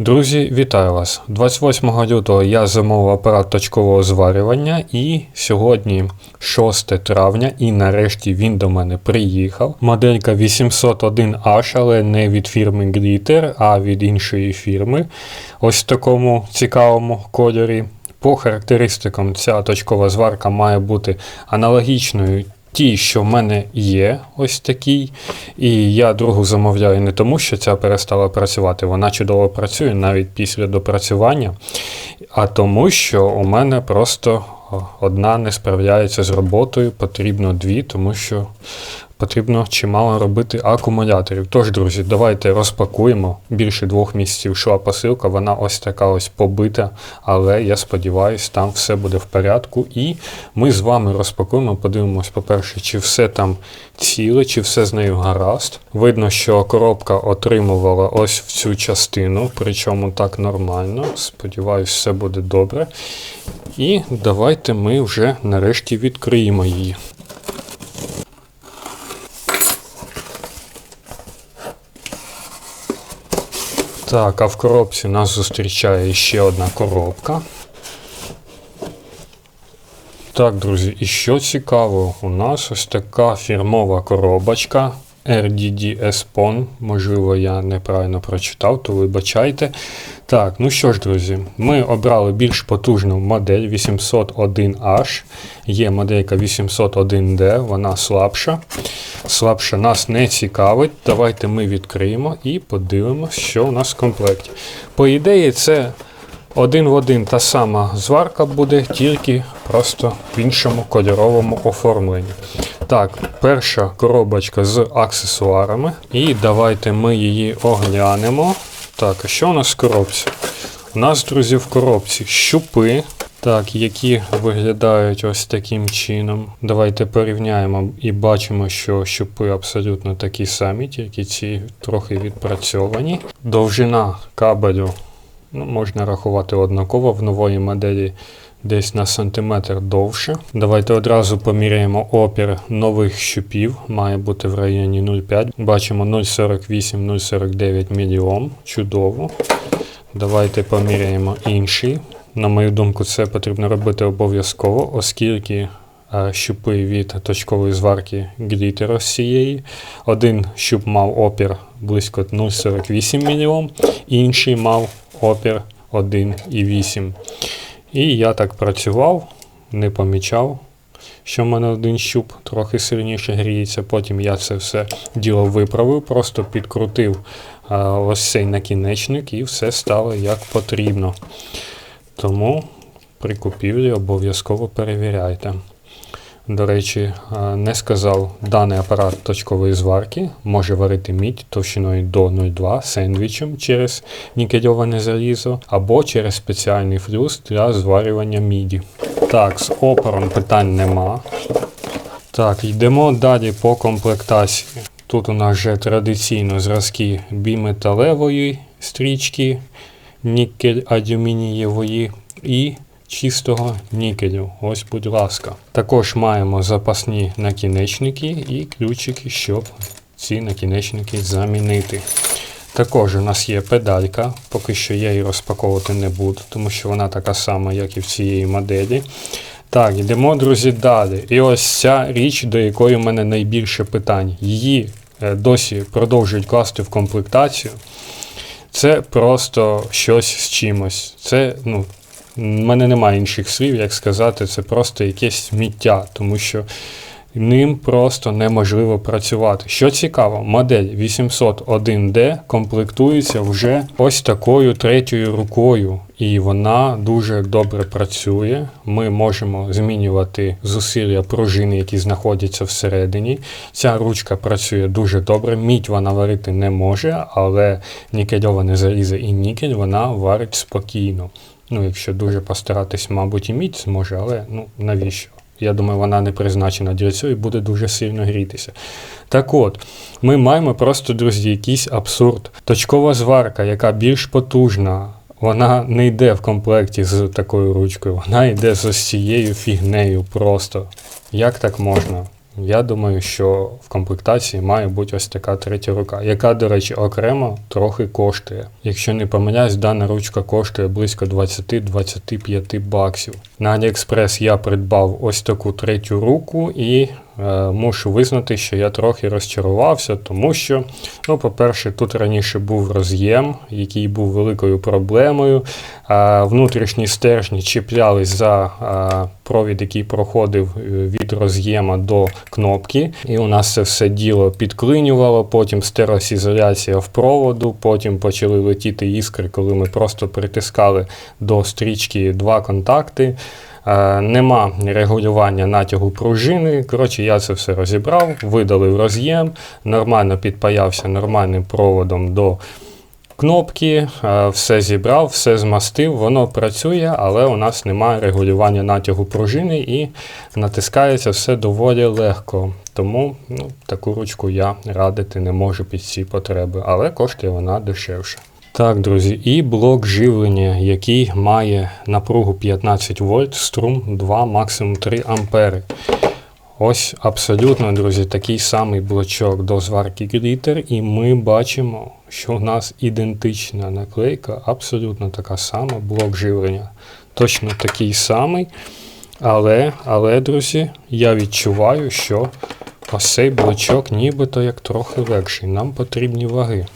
Друзі, вітаю вас! 28 лютого я замовив апарат точкового зварювання і сьогодні 6 травня, і нарешті він до мене приїхав. Моделька 801H, але не від фірми Glitter, а від іншої фірми. Ось в такому цікавому кольорі. По характеристикам ця точкова зварка має бути аналогічною Ті, що в мене є, ось такий. І я другу замовляю не тому, що ця перестала працювати. Вона чудово працює навіть після допрацювання, а тому, що у мене просто одна не справляється з роботою, потрібно дві, тому що потрібно чимало робити акумуляторів. Тож, друзі, давайте розпакуємо. Більше двох місяців йшла посилка, вона ось така ось побита, але я сподіваюся, там все буде в порядку. І ми з вами розпакуємо, подивимось, по-перше, чи все там ціле, чи все з нею гаразд. Видно, що коробка отримувала ось в цю частину, причому так нормально. Сподіваюсь, все буде добре. І давайте ми вже нарешті відкриємо її. Так, а в коробці нас зустрічає ще одна коробка. Так, друзі, і що цікаво, у нас ось така фірмова коробочка RDD Espon. Можливо, я неправильно прочитав, то вибачайте. Так, ну що ж, друзі, ми обрали більш потужну модель 801H. Є моделька 801D, вона слабша. Слабша нас не цікавить. Давайте ми відкриємо і подивимося, що у нас в комплекті. По ідеї, це один в один та сама зварка буде, тільки просто в іншому кольоровому оформленні. Так, перша коробочка з аксесуарами. І давайте ми її оглянемо. Так, а що у нас в коробці? У нас, друзі, в коробці щупи, так, які виглядають ось таким чином. Давайте порівняємо і бачимо, що щупи абсолютно такі самі, тільки ці трохи відпрацьовані. Довжина кабелю ну, можна рахувати однаково в нової моделі. Десь на сантиметр довше. Давайте одразу поміряємо опір нових щупів. Має бути в районі 0,5. Бачимо 0,48-0,49 мОм. Чудово. Давайте поміряємо інший. На мою думку, це потрібно робити обов'язково, оскільки е, щупи від точкової зварки глітера з цієї. Один щуп мав опір близько 0,48 мОм, інший мав опір 1,8. І я так працював, не помічав, що в мене один щуп трохи сильніше гріється. Потім я це все діло виправив, просто підкрутив а, ось цей накінечник і все стало як потрібно. Тому при купівлі обов'язково перевіряйте. До речі, не сказав, даний апарат точкової зварки може варити мідь товщиною до 0,2 сендвічем через нікельоване залізо або через спеціальний флюс для зварювання міді. Так, з опором питань нема. Так, йдемо далі по комплектації. Тут у нас вже традиційно зразки біметалевої стрічки, нікель алюмінієвої і чистого нікелю. Ось, будь ласка. Також маємо запасні накінечники і ключики, щоб ці накінечники замінити. Також у нас є педалька, поки що я її розпаковувати не буду, тому що вона така сама, як і в цієї моделі. Так, йдемо, друзі, далі. І ось ця річ, до якої в мене найбільше питань. Її е, досі продовжують класти в комплектацію. Це просто щось з чимось. Це ну, в мене немає інших слів, як сказати, це просто якесь сміття, тому що ним просто неможливо працювати. Що цікаво, модель 801D комплектується вже ось такою третьою рукою, і вона дуже добре працює. Ми можемо змінювати зусилля пружини, які знаходяться всередині. Ця ручка працює дуже добре. Мідь вона варити не може, але нікельоване залізо і нікель вона варить спокійно. Ну, якщо дуже постаратись, мабуть, і мідь зможе, але ну, навіщо? Я думаю, вона не призначена для цього і буде дуже сильно грітися. Так от, ми маємо просто, друзі, якийсь абсурд. Точкова зварка, яка більш потужна, вона не йде в комплекті з такою ручкою, вона йде з ось цією фігнею просто. Як так можна? Я думаю, що в комплектації має бути ось така третя рука, яка, до речі, окремо трохи коштує. Якщо не помиляюсь, дана ручка коштує близько 20-25 баксів. На AliExpress я придбав ось таку третю руку і мушу визнати, що я трохи розчарувався, тому що, ну, по-перше, тут раніше був роз'єм, який був великою проблемою. Внутрішні стержні чіплялись за провід, який проходив е, від роз'єма до кнопки. І у нас це все діло підклинювало, потім стерлась ізоляція в проводу, потім почали летіти іскри, коли ми просто притискали до стрічки два контакти. Е, Нема регулювання натягу пружини. Коротше, я це все розібрав, видалив роз'єм, нормально підпаявся нормальним проводом до кнопки, е, все зібрав, все змастив, воно працює, але у нас немає регулювання натягу пружини і натискається все доволі легко. Тому ну, таку ручку я радити не можу під ці потреби, але коштує вона дешевше. Так, друзі, і блок живлення, який має напругу 15 вольт, струм 2, максимум 3 ампери. Ось абсолютно, друзі, такий самий блочок до зварки Glitter, і ми бачимо, що у нас ідентична наклейка, абсолютно така сама, блок живлення. Точно такий самий. Але, але, друзі, я відчуваю, що ось цей блочок нібито як трохи легший. Нам потрібні ваги.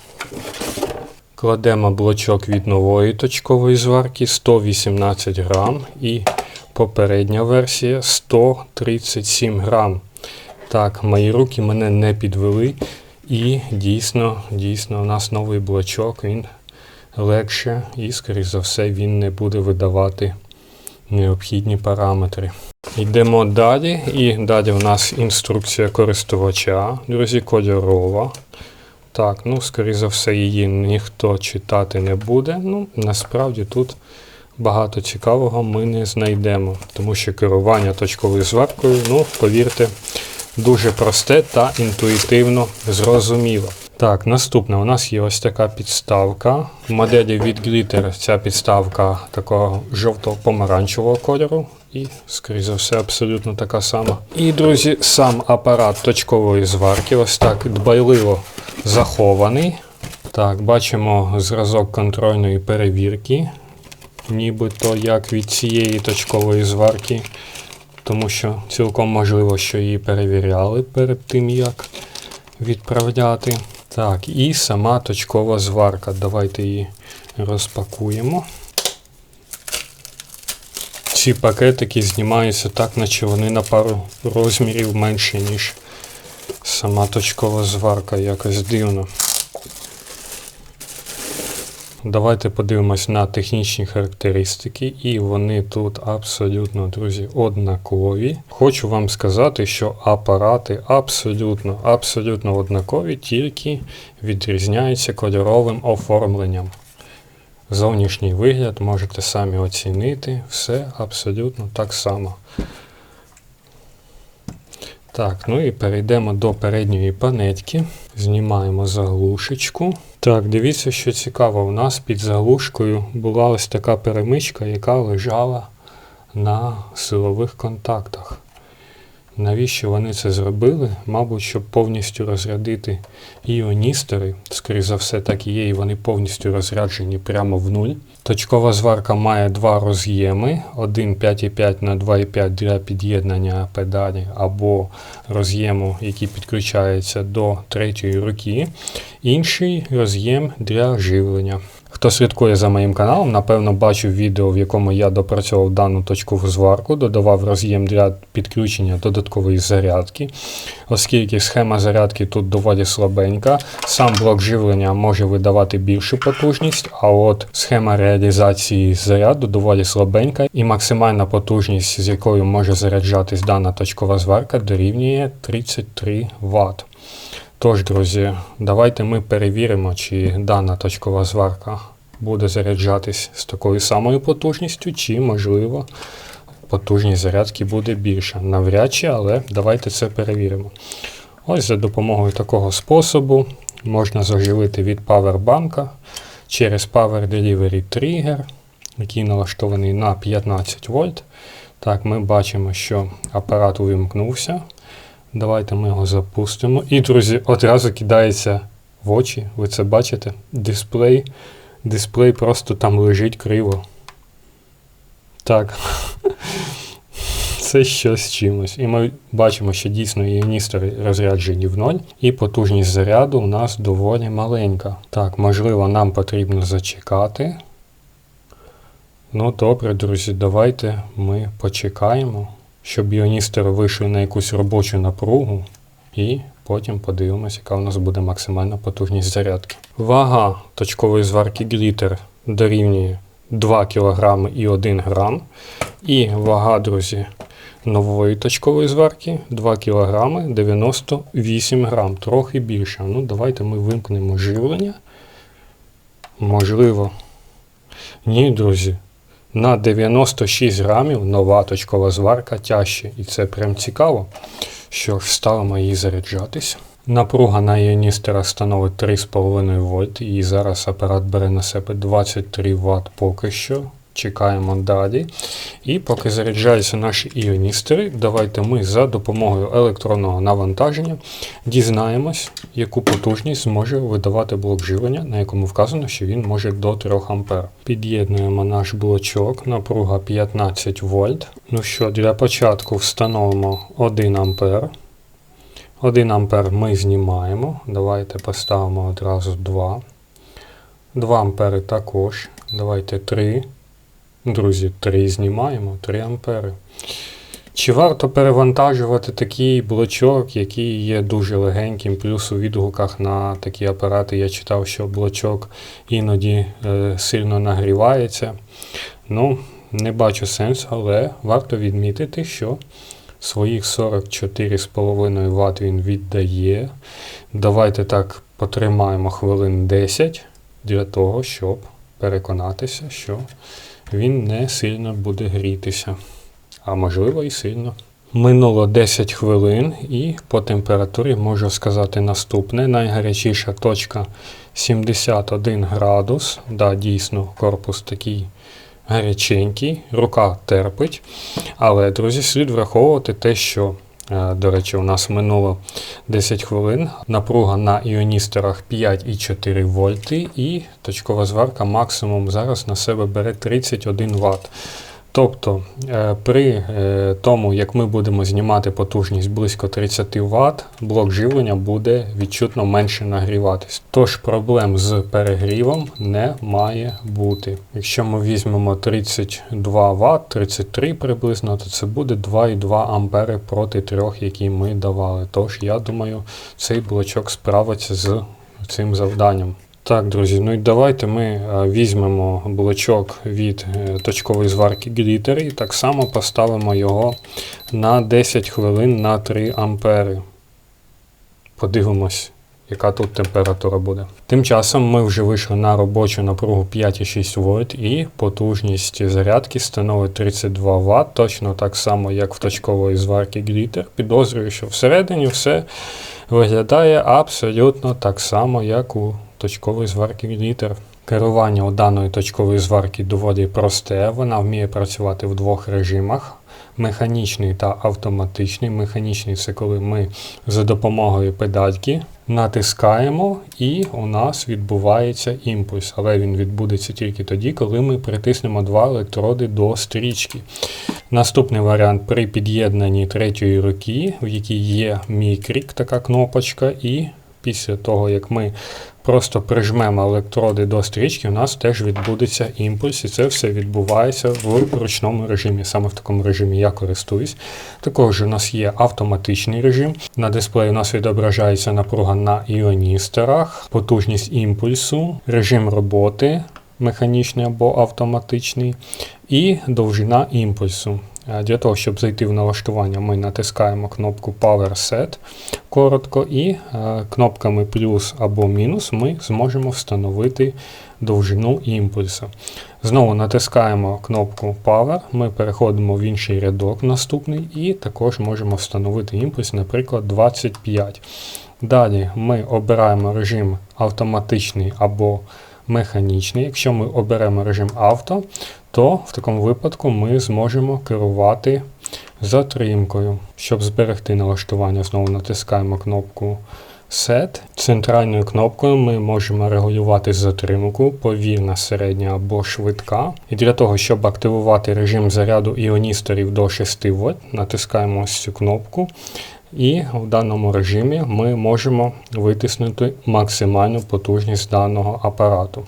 Кладемо блочок від нової точкової зварки 118 грам і попередня версія 137 грам. Так, мої руки мене не підвели. І дійсно, дійсно, у нас новий блочок, він легше і, скоріш за все, він не буде видавати необхідні параметри. Йдемо далі, і далі у нас інструкція користувача, друзі, кольорова. Так, ну, скоріше за все, її ніхто читати не буде. Ну, насправді тут багато цікавого ми не знайдемо, тому що керування точковою зваркою, ну, повірте, дуже просте та інтуїтивно зрозуміло. Так, наступне у нас є ось така підставка. В моделі від Glitter ця підставка такого жовто-помаранчевого кольору. І, скоріше за все, абсолютно така сама. І, друзі, сам апарат точкової зварки ось так дбайливо захований. Так, бачимо зразок контрольної перевірки, нібито як від цієї точкової зварки, тому що цілком можливо, що її перевіряли перед тим, як відправляти. Так, і сама точкова зварка. Давайте її розпакуємо. Ці пакетики знімаються так, наче вони на пару розмірів менші, ніж сама точкова зварка, якось дивно. Давайте подивимось на технічні характеристики, і вони тут абсолютно, друзі, однакові. Хочу вам сказати, що апарати абсолютно, абсолютно однакові, тільки відрізняються кольоровим оформленням. Зовнішній вигляд можете самі оцінити, все абсолютно так само. Так, ну і перейдемо до передньої панетьки. Знімаємо заглушечку. Так, дивіться, що цікаво, у нас під заглушкою була ось така перемичка, яка лежала на силових контактах. Навіщо вони це зробили? Мабуть, щоб повністю розрядити іоністори. Скоріше за все, так і є, і вони повністю розряджені прямо в нуль. Точкова зварка має два роз'єми: один 5,5 на 2,5 для під'єднання педалі або роз'єму, який підключається до третьої руки. Інший роз'єм для живлення. Хто слідкує за моїм каналом, напевно, бачив відео, в якому я допрацьовував дану точкову зварку, додавав роз'єм для підключення додаткової зарядки. Оскільки схема зарядки тут доволі слабенька, сам блок живлення може видавати більшу потужність, а от схема реалізації заряду доволі слабенька, і максимальна потужність, з якою може заряджатись дана точкова зварка, дорівнює 33 Вт. Тож, друзі, давайте ми перевіримо, чи дана точкова зварка буде заряджатись з такою самою потужністю, чи, можливо, потужність зарядки буде більша. Навряд чи, але давайте це перевіримо. Ось за допомогою такого способу можна заживити від павербанка через Power Delivery Trigger, який налаштований на 15 вольт. Так, ми бачимо, що апарат увімкнувся. Давайте ми його запустимо. І, друзі, одразу кидається в очі. Ви це бачите? Дисплей. Дисплей просто там лежить криво. Так. Це щось з чимось. І ми бачимо, що дійсно іоністори розряджені в ноль, і потужність заряду у нас доволі маленька. Так, можливо, нам потрібно зачекати. Ну, добре, друзі, давайте ми почекаємо, щоб іоністори вийшли на якусь робочу напругу, і потім подивимося, яка у нас буде максимальна потужність зарядки. Вага точкової зварки глітер дорівнює 2 кг і 1 грам. І вага, друзі, нової точкової зварки 2 кг 98 грам, трохи більше. Ну, давайте ми вимкнемо живлення. Можливо. Ні, друзі. На 96 грамів нова точкова зварка тяжче. І це прям цікаво. Що ж, ставимо її заряджатись. Напруга на іоністерах становить 3,5 В і зараз апарат бере на себе 23 Вт поки що. Чекаємо далі. І поки заряджаються наші іоністери, давайте ми за допомогою електронного навантаження дізнаємось, яку потужність зможе видавати блок живлення, на якому вказано, що він може до 3 А. Під'єднуємо наш блочок, напруга 15 вольт. Ну що, для початку встановимо 1 А. 1 А ми знімаємо. Давайте поставимо одразу 2. 2 ампери також. Давайте 3. Друзі, 3 знімаємо, 3 ампери. Чи варто перевантажувати такий блочок, який є дуже легеньким, плюс у відгуках на такі апарати я читав, що блочок іноді е, сильно нагрівається. Ну, не бачу сенсу, але варто відмітити, що своїх 44,5 Вт він віддає. Давайте так потримаємо хвилин 10 для того, щоб переконатися, що він не сильно буде грітися. А можливо і сильно. Минуло 10 хвилин, і по температурі можу сказати наступне. Найгарячіша точка 71 градус. Да, Дійсно, корпус такий гаряченький, рука терпить. Але, друзі, слід враховувати те, що, до речі, у нас минуло 10 хвилин. Напруга на іоністорах 5,4 вольти, і точкова зварка максимум зараз на себе бере 31 Вт. Тобто е, при е, тому, як ми будемо знімати потужність близько 30 Вт, блок живлення буде відчутно менше нагріватись. Тож проблем з перегрівом не має бути. Якщо ми візьмемо 32 Вт, 33 приблизно, то це буде 2,2 ампери проти 3, які ми давали. Тож, я думаю, цей блочок справиться з цим завданням. Так, друзі, ну і давайте ми е, візьмемо блочок від е, точкової зварки Glitter і так само поставимо його на 10 хвилин на 3 ампери. Подивимось, яка тут температура буде. Тим часом ми вже вийшли на робочу напругу 5,6 вольт і потужність зарядки становить 32 Вт, точно так само, як в точкової зварки Glitter. Підозрюю, що всередині все виглядає абсолютно так само, як у точкової зварки літер. Керування у даної точкової зварки доволі просте. Вона вміє працювати в двох режимах: механічний та автоматичний. Механічний це коли ми за допомогою педальки натискаємо, і у нас відбувається імпульс. Але він відбудеться тільки тоді, коли ми притиснемо два електроди до стрічки. Наступний варіант при під'єднанні третьої руки, в якій є мікрік, така кнопочка, і після того, як ми просто прижмемо електроди до стрічки, у нас теж відбудеться імпульс, і це все відбувається в ручному режимі. Саме в такому режимі я користуюсь. Також у нас є автоматичний режим. На дисплеї у нас відображається напруга на іоністерах, потужність імпульсу, режим роботи. Механічний або автоматичний, і довжина імпульсу. Е, для того, щоб зайти в налаштування, ми натискаємо кнопку Power Set коротко, і е, кнопками плюс або мінус ми зможемо встановити довжину імпульсу. Знову натискаємо кнопку Power, ми переходимо в інший рядок наступний, і також можемо встановити імпульс, наприклад, 25. Далі ми обираємо режим автоматичний або механічний. Якщо ми оберемо режим авто, то в такому випадку ми зможемо керувати затримкою. Щоб зберегти налаштування, знову натискаємо кнопку Set. Центральною кнопкою ми можемо регулювати затримку, повільна, середня або швидка. І для того, щоб активувати режим заряду іоністорів до 6 В, натискаємо ось цю кнопку. І в даному режимі ми можемо витиснути максимальну потужність даного апарату.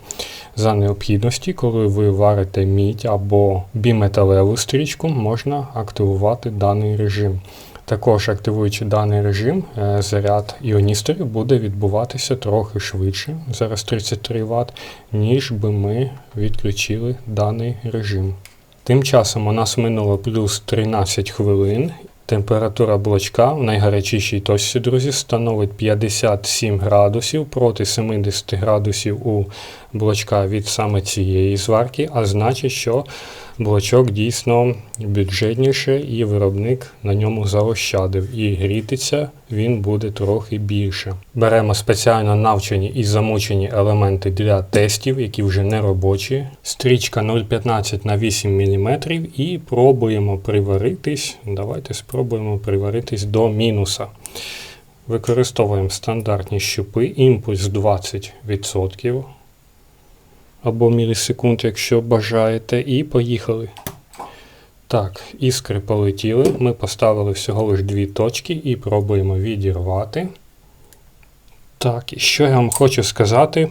За необхідності, коли ви варите мідь або біметалеву стрічку, можна активувати даний режим. Також активуючи даний режим, е, заряд іоністорів буде відбуватися трохи швидше, зараз 33 Вт, ніж би ми відключили даний режим. Тим часом у нас минуло плюс 13 хвилин. Температура блочка в найгарячішій точці, друзі, становить 57 градусів проти 70 градусів у блочка від саме цієї зварки, а значить, що блочок дійсно бюджетніше і виробник на ньому заощадив. І грітися він буде трохи більше. Беремо спеціально навчені і замучені елементи для тестів, які вже не робочі. Стрічка 0,15 на 8 мм і пробуємо приваритись. Давайте спробуємо приваритись до мінуса. Використовуємо стандартні щупи, імпульс 20% або мілісекунд, якщо бажаєте, і поїхали. Так, іскри полетіли. Ми поставили всього лиш дві точки і пробуємо відірвати. Так, і що я вам хочу сказати,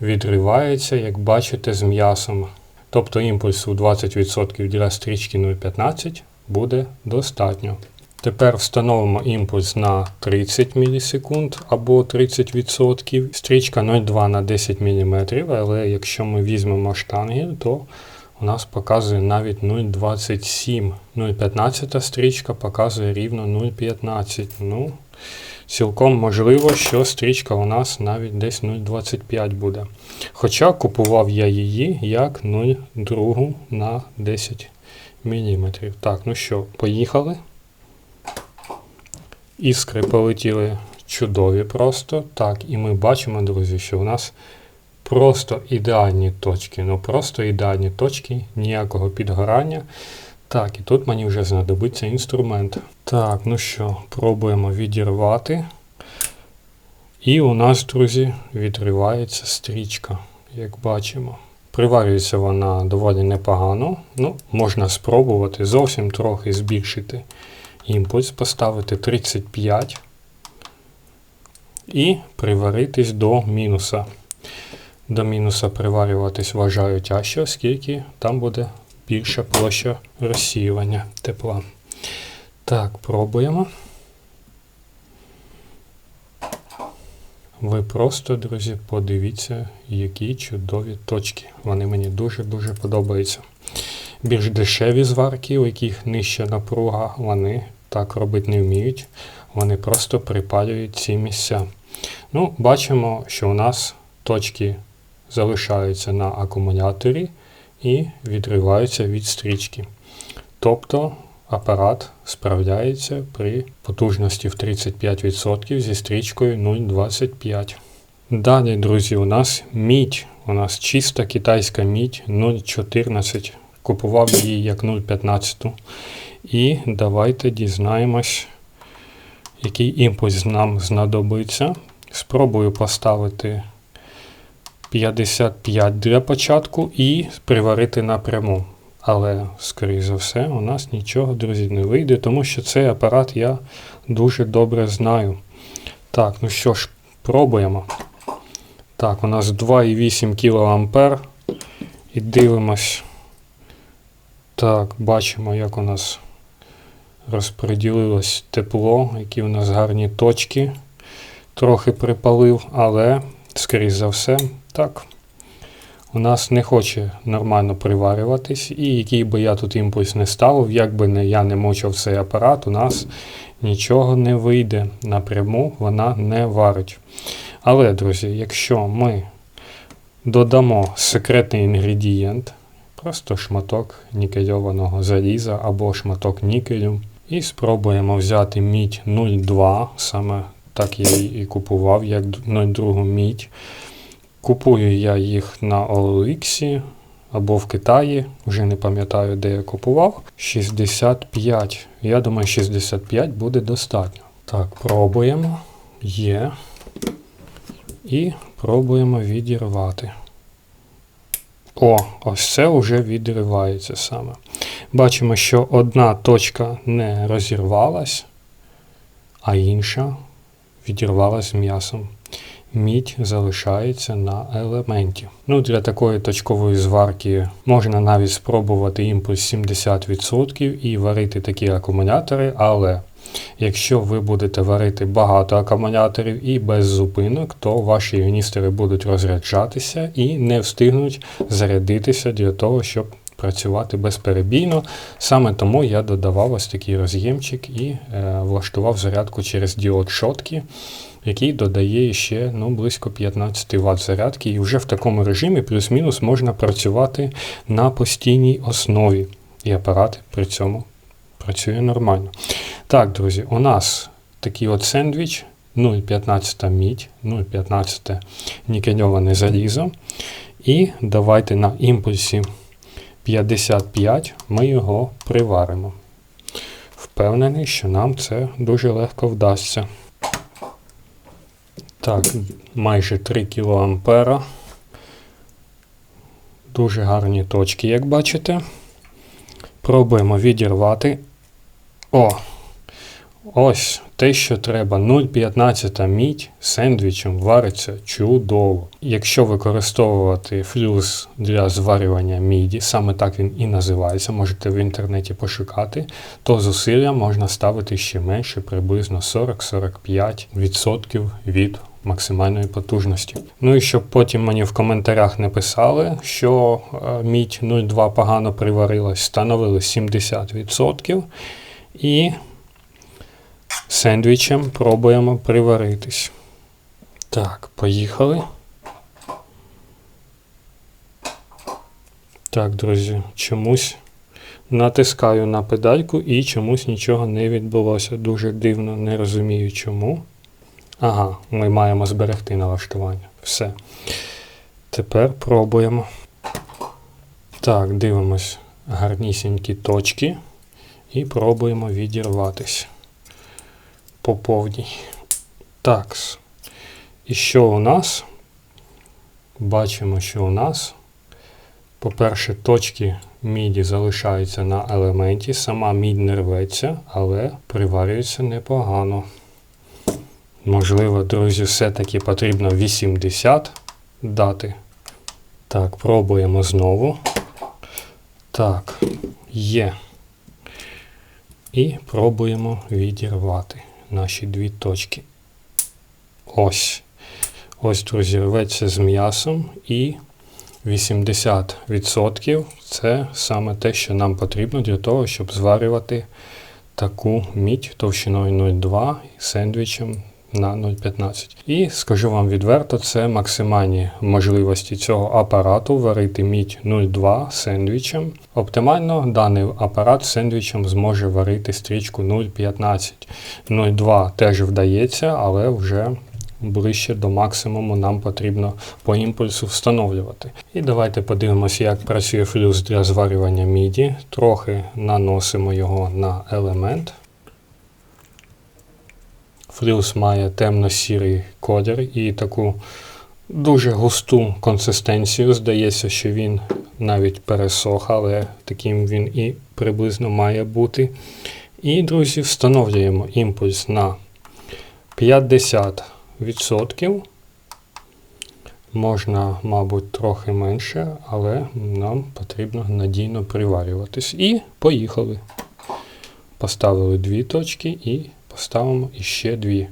відривається, як бачите, з м'ясом. Тобто імпульсу 20% для стрічки 0,15 буде достатньо. Тепер встановимо імпульс на 30 мілісекунд або 30%. Стрічка 0,2 на 10 мм, але якщо ми візьмемо штангель, то у нас показує навіть 0,27. 0,15 стрічка показує рівно 0,15. Ну, Цілком можливо, що стрічка у нас навіть десь 0,25 буде. Хоча купував я її як 0,2 на 10 мм. Так, ну що, поїхали. Іскри полетіли чудові просто. Так, і ми бачимо, друзі, що у нас просто ідеальні точки. Ну просто ідеальні точки, ніякого підгорання. Так, і тут мені вже знадобиться інструмент. Так, ну що, пробуємо відірвати. І у нас, друзі, відривається стрічка, як бачимо. Приварюється вона доволі непогано. Ну, Можна спробувати зовсім трохи збільшити імпульс, поставити 35 і приваритись до мінуса. До мінуса приварюватись вважаю тяжче, оскільки там буде більша площа розсіювання тепла. Так, пробуємо. Ви просто, друзі, подивіться, які чудові точки. Вони мені дуже-дуже подобаються. Більш дешеві зварки, у яких нижча напруга, вони так робити не вміють. Вони просто припалюють ці місця. Ну, Бачимо, що у нас точки залишаються на акумуляторі і відриваються від стрічки. Тобто апарат справляється при потужності в 35% зі стрічкою 0,25. Далі, друзі, у нас мідь. У нас чиста китайська мідь 0,14. Купував її як 0,15. І давайте дізнаємось, який імпульс нам знадобиться. Спробую поставити 55 для початку і приварити напряму. Але, скоріш за все, у нас нічого, друзі, не вийде, тому що цей апарат я дуже добре знаю. Так, ну що ж, пробуємо. Так, у нас 2,8 кА. І дивимось. Так, бачимо, як у нас розподілилось тепло, які у нас гарні точки. Трохи припалив, але, скоріш за все, так. У нас не хоче нормально приварюватись, і який би я тут імпульс не ставив, як би не, я не мочив цей апарат, у нас нічого не вийде напряму, вона не варить. Але, друзі, якщо ми додамо секретний інгредієнт, просто шматок нікельованого заліза або шматок нікелю, і спробуємо взяти мідь 02, саме так я і купував, як 02 мідь. Купую я їх на OLX або в Китаї, вже не пам'ятаю, де я купував. 65. Я думаю, 65 буде достатньо. Так, пробуємо. Є. І пробуємо відірвати. О, ось це вже відривається саме. Бачимо, що одна точка не розірвалась, а інша відірвалась м'ясом. Мідь залишається на елементі. Ну, Для такої точкової зварки можна навіть спробувати імпульс 70% і варити такі акумулятори, але якщо ви будете варити багато акумуляторів і без зупинок, то ваші іоністери будуть розряджатися і не встигнуть зарядитися для того, щоб працювати безперебійно. Саме тому я додавав ось такий роз'ємчик і е, влаштував зарядку через діод шотки, який додає ще ну, близько 15 Вт зарядки. І вже в такому режимі плюс-мінус можна працювати на постійній основі. І апарат при цьому працює нормально. Так, друзі, у нас такий от сендвіч. 0,15 мідь, 0,15 нікельоване залізо. І давайте на імпульсі 55 ми його приваримо. Впевнений, що нам це дуже легко вдасться. Так, майже 3 кА. Дуже гарні точки, як бачите. Пробуємо відірвати. О! Ось те, що треба. 0,15 мідь сендвічем вариться чудово. Якщо використовувати флюс для зварювання міді, саме так він і називається, можете в інтернеті пошукати, то зусилля можна ставити ще менше, приблизно 40-45% від максимальної потужності. Ну і щоб потім мені в коментарях не писали, що е, мідь 0,2 погано приварилась, становили 70%. І сендвічем пробуємо приваритись. Так, поїхали. Так, друзі, чомусь натискаю на педальку і чомусь нічого не відбулося. Дуже дивно, не розумію чому. Ага, ми маємо зберегти налаштування. Все. Тепер пробуємо. Так, дивимось гарнісінькі точки і пробуємо відірватися по повній. Такс. І що у нас? Бачимо, що у нас, по-перше, точки міді залишаються на елементі. Сама мідь не рветься, але приварюється непогано. Можливо, друзі, все-таки потрібно 80 дати. Так, пробуємо знову. Так, є. І пробуємо відірвати наші дві точки. Ось. Ось, друзі, рветься з м'ясом і 80% це саме те, що нам потрібно для того, щоб зварювати таку мідь товщиною 0,2 сендвічем на 0,15. І скажу вам відверто, це максимальні можливості цього апарату варити мідь 0,2 сендвічем. Оптимально даний апарат сендвічем зможе варити стрічку 0,15. 0,2 теж вдається, але вже ближче до максимуму нам потрібно по імпульсу встановлювати. І давайте подивимося, як працює флюс для зварювання міді. Трохи наносимо його на елемент. Флюс має темно-сірий колір і таку дуже густу консистенцію. Здається, що він навіть пересох, але таким він і приблизно має бути. І, друзі, встановлюємо імпульс на 50%. Можна, мабуть, трохи менше, але нам потрібно надійно приварюватись. І поїхали. Поставили дві точки і поставимо іще дві.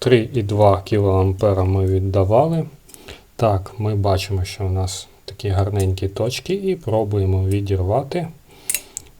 3,2 кА ми віддавали. Так, ми бачимо, що у нас такі гарненькі точки, і пробуємо відірвати.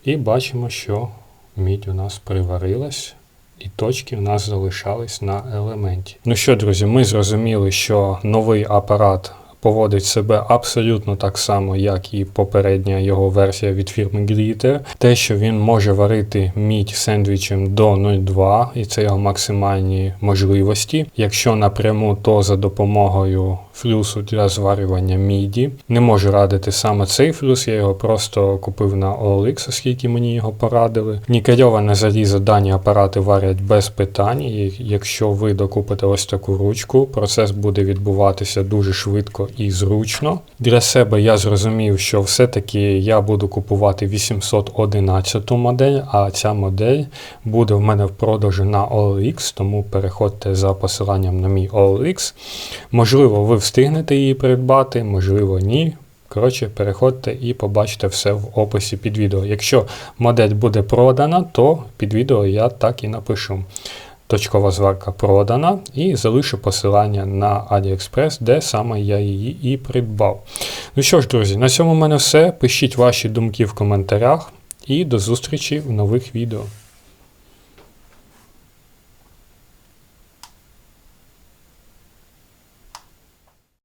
І бачимо, що мідь у нас приварилась, і точки у нас залишались на елементі. Ну що, друзі, ми зрозуміли, що новий апарат поводить себе абсолютно так само, як і попередня його версія від фірми Glitter. Те, що він може варити мідь сендвічем до 0,2, і це його максимальні можливості. Якщо напряму, то за допомогою флюсу для зварювання міді. Не можу радити саме цей флюс, я його просто купив на OLX, оскільки мені його порадили. Нікельоване залізо дані апарати варять без питань. Якщо ви докупите ось таку ручку, процес буде відбуватися дуже швидко і зручно. Для себе я зрозумів, що все-таки я буду купувати 811 модель, а ця модель буде в мене в продажі на OLX, тому переходьте за посиланням на мій OLX. Можливо, ви встигнете її придбати, можливо, ні. Коротше, переходьте і побачите все в описі під відео. Якщо модель буде продана, то під відео я так і напишу. Точкова зварка продана і залишу посилання на AliExpress, де саме я її і придбав. Ну що ж, друзі, на цьому в мене все. Пишіть ваші думки в коментарях і до зустрічі в нових відео.